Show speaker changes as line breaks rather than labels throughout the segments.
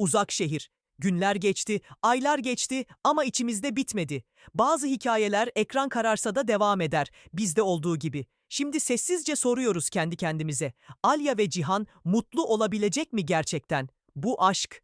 uzak şehir. Günler geçti, aylar geçti ama içimizde bitmedi. Bazı hikayeler ekran kararsa da devam eder, bizde olduğu gibi. Şimdi sessizce soruyoruz kendi kendimize. Alya ve Cihan mutlu olabilecek mi gerçekten? Bu aşk.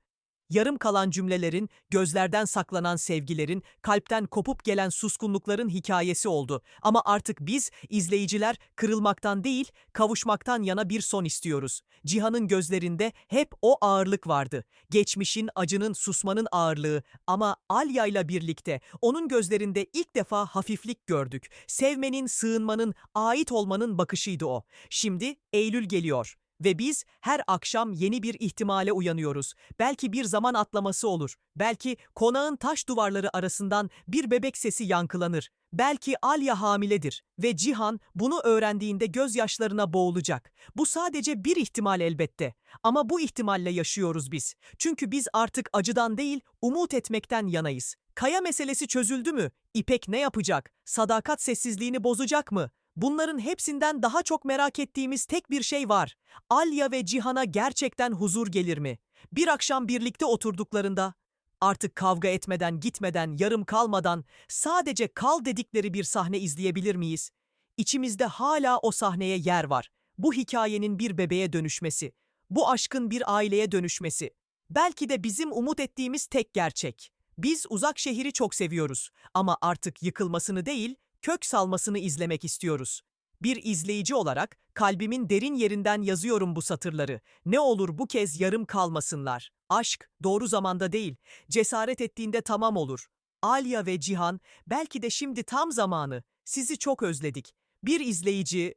Yarım kalan cümlelerin, gözlerden saklanan sevgilerin, kalpten kopup gelen suskunlukların hikayesi oldu. Ama artık biz, izleyiciler, kırılmaktan değil, kavuşmaktan yana bir son istiyoruz. Cihan'ın gözlerinde hep o ağırlık vardı. Geçmişin, acının, susmanın ağırlığı. Ama Alya'yla birlikte onun gözlerinde ilk defa hafiflik gördük. Sevmenin, sığınmanın, ait olmanın bakışıydı o. Şimdi Eylül geliyor. Ve biz her akşam yeni bir ihtimale uyanıyoruz. Belki bir zaman atlaması olur. Belki konağın taş duvarları arasından bir bebek sesi yankılanır. Belki Alya hamiledir ve Cihan bunu öğrendiğinde gözyaşlarına boğulacak. Bu sadece bir ihtimal elbette. Ama bu ihtimalle yaşıyoruz biz. Çünkü biz artık acıdan değil, umut etmekten yanayız. Kaya meselesi çözüldü mü? İpek ne yapacak? Sadakat sessizliğini bozacak mı? Bunların hepsinden daha çok merak ettiğimiz tek bir şey var. Alya ve Cihan'a gerçekten huzur gelir mi? Bir akşam birlikte oturduklarında, artık kavga etmeden, gitmeden, yarım kalmadan, sadece kal dedikleri bir sahne izleyebilir miyiz? İçimizde hala o sahneye yer var. Bu hikayenin bir bebeğe dönüşmesi, bu aşkın bir aileye dönüşmesi. Belki de bizim umut ettiğimiz tek gerçek. Biz uzak şehri çok seviyoruz ama artık yıkılmasını değil, kök salmasını izlemek istiyoruz. Bir izleyici olarak kalbimin derin yerinden yazıyorum bu satırları. Ne olur bu kez yarım kalmasınlar. Aşk doğru zamanda değil, cesaret ettiğinde tamam olur. Alya ve Cihan belki de şimdi tam zamanı. Sizi çok özledik. Bir izleyici